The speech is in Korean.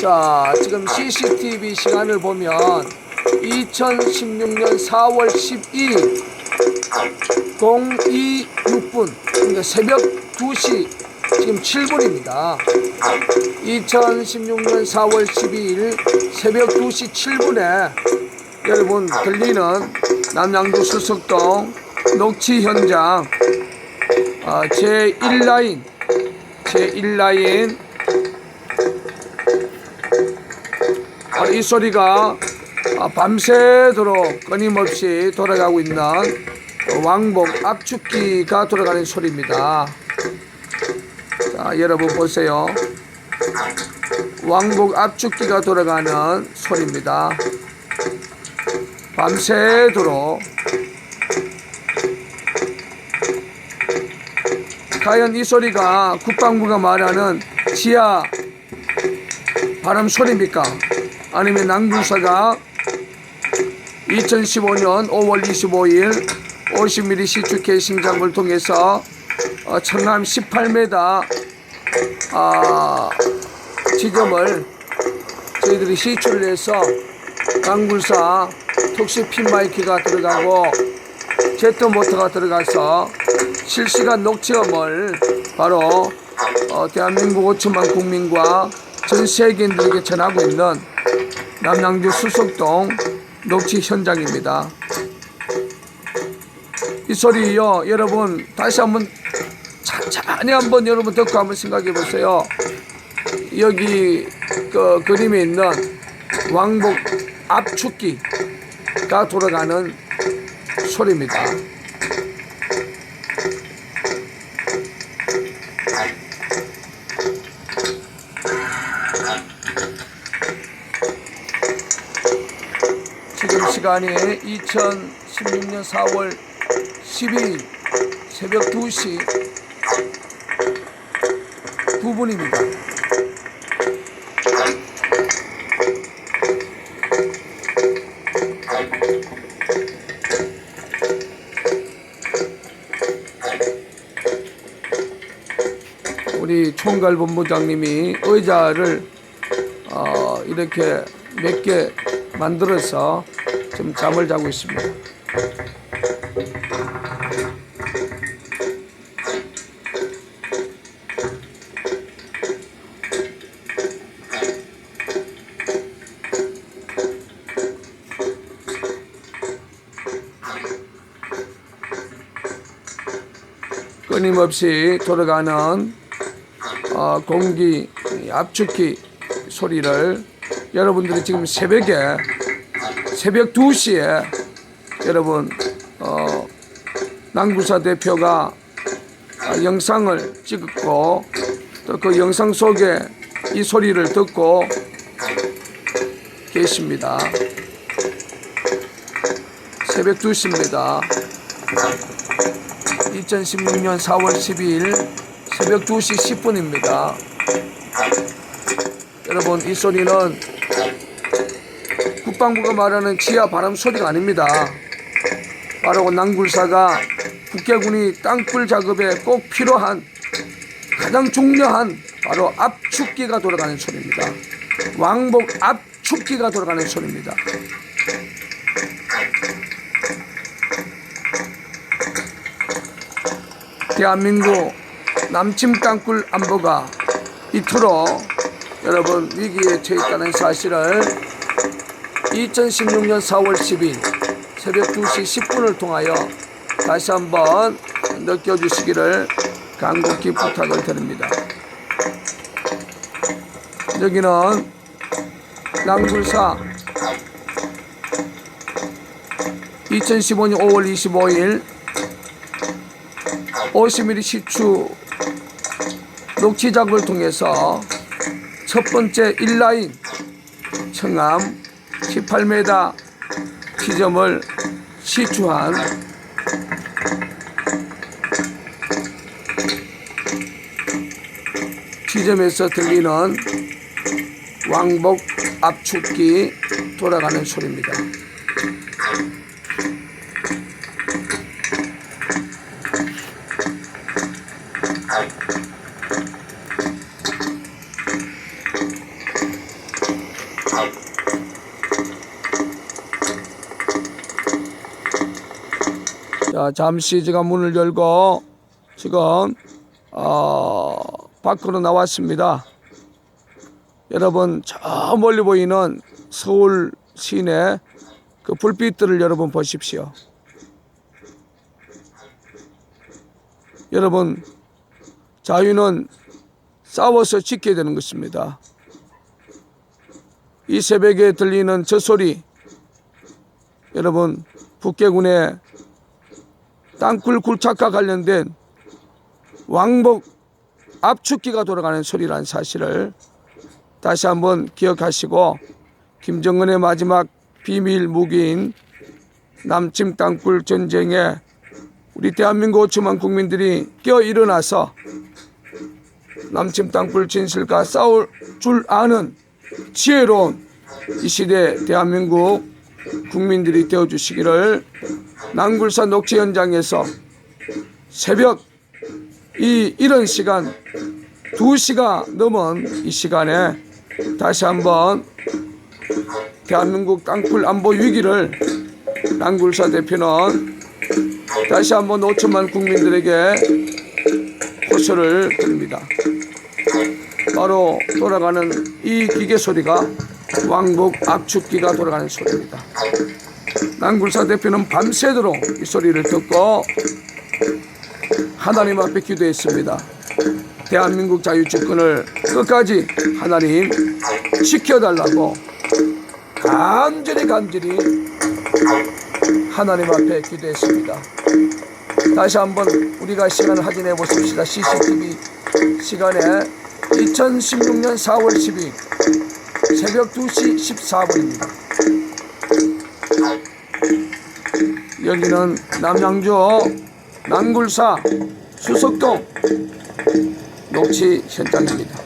자, 지금 CCTV 시간을 보면 2016년 4월 12일 026분 그러니까 새벽 2시 지금 7분입니다. 2016년 4월 12일 새벽 2시 7분에 여러분 들리는 남양주 수석동 녹취 현장 아, 제1라인 제1라인 바로 이 소리가 아, 밤새도록 끊임없이 돌아가고 있는 왕복 압축기가 돌아가는 소리입니다. 자, 여러분 보세요. 왕복 압축기가 돌아가는 소리입니다. 밤새도록 과연 이 소리가 국방부가 말하는 지하 바람 소리입니까? 아니면 낭군사가 2015년 5월 25일 50mm 시추 개심장을 통해서 어, 청남 18m 아, 지점을 저희들이 시추를 해서 낭군사 특수 핀마이크가 들어가고 제트 모터가 들어가서 실시간 녹취음을 바로 어, 대한민국 5천만 국민과 전 세계인들에게 전하고 있는 남양주 수석동 녹취 현장입니다. 이 소리요, 여러분 다시 한번 천천히 한번 여러분 듣고 한번 생각해 보세요. 여기 그 그림에 있는 왕복 압축기가 돌아가는 소리입니다. 지금 시간이 2016년 4월 12일 새벽 2시 9분입니다. 우리 총괄 본부장님이 의자를 어, 이렇게 몇개 만들어서 좀 잠을 자고 있습니다. 끊임없이 돌아가는 어, 공기 압축기 소리를 여러분들이 지금 새벽에 새벽 2시에 여러분 어, 남구사 대표가 아, 영상을 찍었고 또 그 영상 속에 이 소리를 듣고 계십니다. 새벽 2시입니다. 2016년 4월 12일 새벽 2시 10분입니다. 여러분 이 소리는 국방부가 말하는 지하 바람 소리가 아닙니다. 바로 남굴사가 국계군이 땅굴 작업에 꼭 필요한 가장 중요한 바로 압축기가 돌아가는 소리입니다. 왕복 압축기가 돌아가는 소리입니다. 대한민국 남침 땅굴 안보가 이토록 여러분 위기에 처했다는 사실을 2016년 4월 10일 새벽 2시 10분을 통하여 다시 한번 느껴주시기를 간곡히 부탁을 드립니다. 여기는 낭굴사 2015년 5월 25일 50mm 시추 녹취 작업을 통해서 첫 번째 1라인 청암 18m 지점을 시추한 지점에서 들리는 왕복 압축기 돌아가는 소리입니다. 자, 잠시 제가 문을 열고 지금 어, 밖으로 나왔습니다. 여러분 저 멀리 보이는 서울 시내 그 불빛들을 여러분 보십시오. 여러분 자유는 싸워서 지켜야 되는 것입니다. 이 새벽에 들리는 저 소리 여러분 북계군의 땅굴 굴착과 관련된 왕복 압축기가 돌아가는 소리라는 사실을 다시 한번 기억하시고 김정은의 마지막 비밀 무기인 남침 땅굴 전쟁에 우리 대한민국 5천만 국민들이 깨어 일어나서 남침 땅굴 진실과 싸울 줄 아는 지혜로운 이 시대 대한민국 국민들이 되어 주시기를 남굴산 녹지 현장에서 새벽 이 이런 시간 2시가 넘은 이 시간에 다시 한번 대한민국 땅굴 안보 위기를 남굴사 대표는 다시 한번 5천만 국민들에게 호소를 드립니다. 바로 돌아가는 이 기계 소리가 왕복 압축기가 돌아가는 소리입니다. 남굴사 대표는 밤새도록 이 소리를 듣고 하나님 앞에 기도했습니다. 대한민국 자유주권을 끝까지 하나님 지켜달라고 간절히 간절히 하나님 앞에 기도했습니다. 다시 한번 우리가 시간을 확인해 보십시다. CCTV 시간에 2016년 4월 10일 새벽 2시 14분입니다. 여기는 남양주 남굴사 수석동 녹취 현장입니다.